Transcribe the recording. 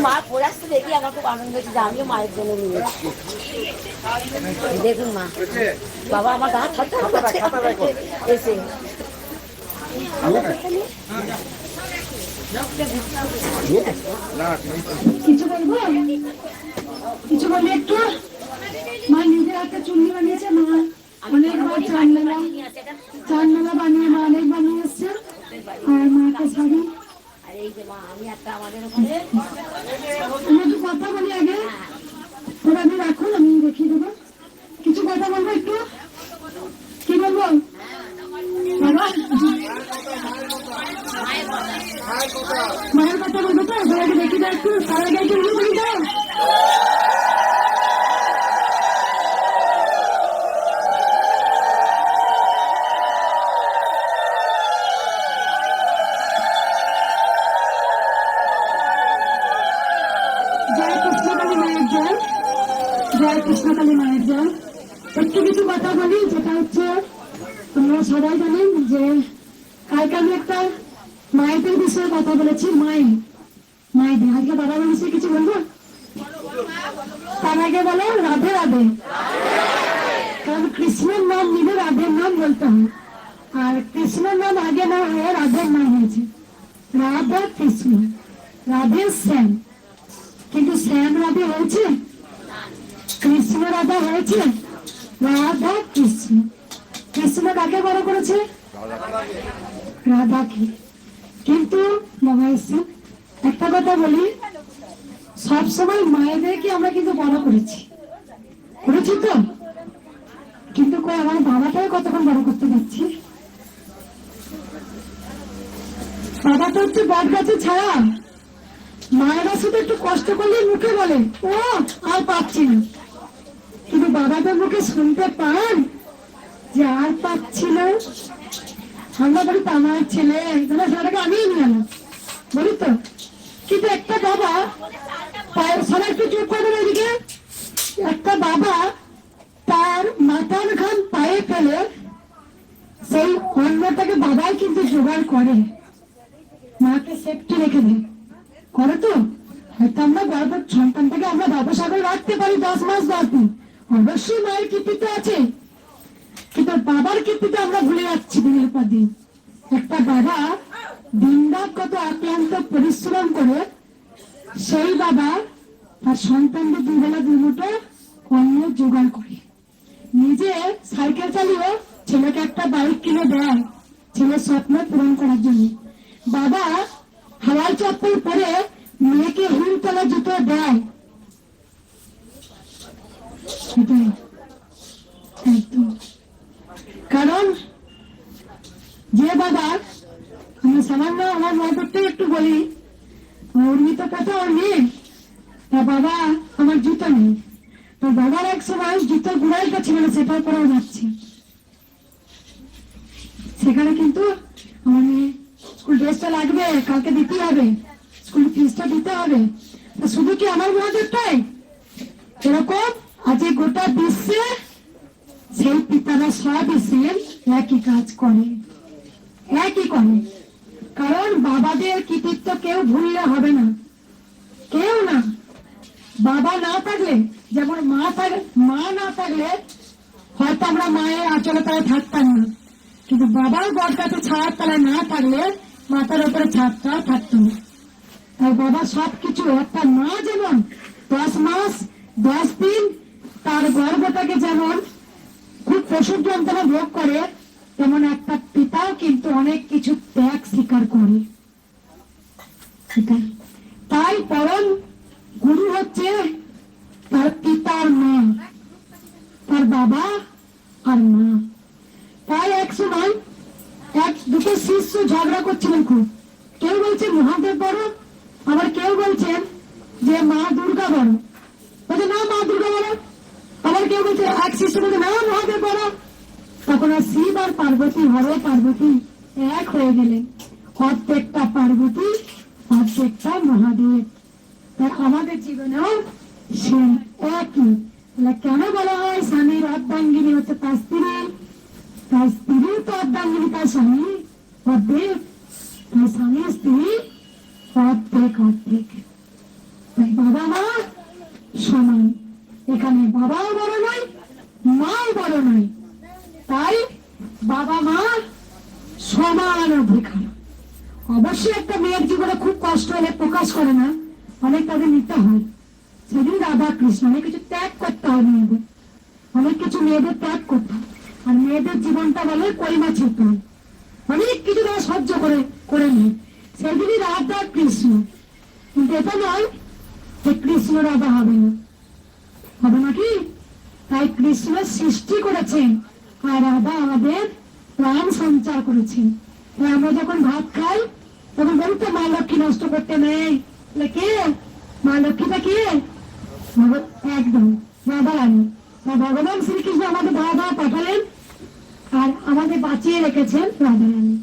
মা পড়ে আসতে দেখি আমার খুব আনন্দ হচ্ছে আমিও মায়ের জন্য নিয়ে দেখুন মা, বাবা আমার গা করছে। এসে। কিছু বলব? কিছু বলি একটু? মা নিজের হাতে চুন্নি বানিয়েছে, মা। অনেকবার চান্নালা চান্নালা বানিয়ে মা অনেক বানিয়ে এসছে আর মাকে শাড়ি আর এই যে মা আমি একটা একটু কথা বলি আগে? ওরা আপনি রাখুন, আমি দেখিয়ে দেবো। কিছু কথা বলব একটু? কি বলব? মায়ের কথা বলব তো? সবাইকে দেখি দাও একটু। সারা গাইকে দাও কৃষ্ণকালী মায়ের জয়। একটু কিছু কথা বলি, যেটা হচ্ছে, তোমরা সবাই জানেন যে কালকে আমি একটা মায়েদের বিষয়ে কথা বলেছি, মাই। মায়েদের আজকে বাবা বিষয়ে কিছু বলব? তার আগে বলো, রাধে রাধে। কারণ কৃষ্ণের নাম নিলে রাধের নাম বলতে হয়। আর কৃষ্ণের নাম আগে না হয়ে রাধের নাম হয়েছে। রাধা কৃষ্ণ, রাধে শ্যাম। কিন্তু শ্যাম রাধে হয়েছে? কৃষ্ণ রাধা হয়েছে রাধা কৃষ্ণ। কৃষ্ণ কাকে বড় করেছে? রাধাকে। কিন্তু মহাইসে একটা কথা বলি, সবসময় মায়েদেরকে আমরা কিন্তু বড় করেছি। করেছি তো? কিন্তু কই, আমার বাবাটাকে কতক্ষণ বড় করতে পারছি? বাবাটা হচ্ছে বট গাছে ছাড়া মায়েরা শুধু একটু কষ্ট করলে মুখে বলে, ও, আর পাচ্ছি না। বাবাদের মুখে শুনতে পান? যে আর পাচ্ছি না আমরা বলি, তো আমার ছেলে। ছেলেটাকে আমিই নিয়ে বলি তো। কিন্তু একটা বাবা সবাই একটু চুপ করবেন এদিকে, একটা বাবা তার মাথার ঘাম পায়ে ফেলে সেই অন্নটাকে বাবাই কিন্তু জোগাড় করে। মাকে সেফটি রেখে দেয়। করে তো? হয়তো আমরা গর্ভের সন্তানটাকে আমরা ব্যবসা করে রাখতে পারি, দশ মাস দশ দিন অবশ্যই মায়ের কীর্তিতে আছে? কিন্তু বাবার কীর্তিতে আমরা ভুলে যাচ্ছি দিনের পর দিন। একটা বাবা দিনরাত কত আক্রান্ত, পরিশ্রম করে, সেই বাবা তার সন্তানদের দুই বেলা দুই মুঠো অন্ন জোগাড় করে। নিজে সাইকেল চালিয়ে ছেলেকে একটা বাইক কিনে দেয় ছেলের স্বপ্ন পূরণ করার জন্য। বাবা হাওয়াই চপ্পল পরে মেয়েকে হিল তলা জুতো দেয় সেটাই একদম। কারণ যে বাবা আমি সামান্য আমার মতটা একটু বলি উর্মিত কথা ওর মেয়ে তা বাবা আমার জুতো নেই। তো বাবার এক সময় জুতো গুড়াইটা ছিল না সেটাও পরেও যাচ্ছে। সেখানে কিন্তু আমার মেয়ে স্কুল ড্রেসটা লাগবে, কালকে দিতে হবে। স্কুল ফিসটা দিতে হবে। শুধু কি আমার মহাদেবটাই এরকম আজ গোটা বিশ্বে সেই পিতারা সব এসে একই কাজ করে, একই করে। কারণ বাবাদের কৃতিত্ব কেউ ভুললে হবে না। কেউ না। বাবা না থাকলে, যেমন মা থাকলে মা না থাকলে হয়তো আমরা মায়ের আচলে তারা থাকতাম না। কিন্তু বাবার গড় কাছে ছায়ার না থাকলে মাথার উপরে ছাদটা থাকতো না। তাই বাবা সবকিছু একটা মা যেমন দশ মাস, দশ দিন তার গর্ভটাকে যেমন খুব প্রসব যন্ত্রণা ভোগ করে তেমন একটা পিতাও কিন্তু অনেক কিছু ত্যাগ স্বীকার করে। তাই? পরম গুরু হচ্ছে তার পিতার মা তার বাবা আর মা। তাই এক সময় এক দুটো শিষ্য ঝগড়া করছিলেন খুব। কেউ বলছে মহাদেব বড়। আবার কেউ বলছেন যে মা দুর্গা বড়। বলছে না মা দুর্গা বড়। আবার কেউ বলছে এক শিষ্য বলছে না মহাদেব বড় তখন আর শিব আর পার্বতী, হরে পার্বতী এক হয়ে গেলেন অর্ধেকটা পার্বতী অর্ধেকটা মহাদেব। তাই আমাদের জীবনেও সে একই। তাহলে কেন বলা হয় স্বামীর অর্ধাঙ্গিনী হচ্ছে তার স্ত্রী? তার স্ত্রী তো অর্ধাঙ্গিনী, তার স্বামী অর্ধেক। তার স্বামী স্ত্রী অর্ধেক অর্ধেক। তাই বাবা মা সমান। এখানে বাবাও বড় নয়, মাও বড় নয়। তাই বাবা মা সমান অধিকার অবশ্যই একটা মেয়ের জীবনে খুব কষ্ট হলে প্রকাশ করে না, অনেক তাদের নিতে হয়। সেদিন রাধা কৃষ্ণ, অনেক কিছু ত্যাগ করতে হয় মেয়েদের। অনেক কিছু মেয়েদের ত্যাগ করতে হয়। আর মেয়েদের জীবনটা বলে করিমা হয় অনেক কিছু তারা সহ্য করে করে নেয়। সেদিনই রাধা কৃষ্ণ। কিন্তু এটা নয় যে কৃষ্ণ রাধা হবে না। হবে নাকি? তাই কৃষ্ণ সৃষ্টি করেছেন। আর রাধা আমাদের প্রাণ সঞ্চার করেছেন। আমরা যখন ভাত খাই, তখন বলতে মা লক্ষ্মী নষ্ট করতে নেই। কে? মা লক্ষ্মীটা কে? একদম রাধা তা ভগবান শ্রীকৃষ্ণ আমাদের দাদা পাঠালেন আর আমাদের বাঁচিয়ে রেখেছেন রাধা রানী।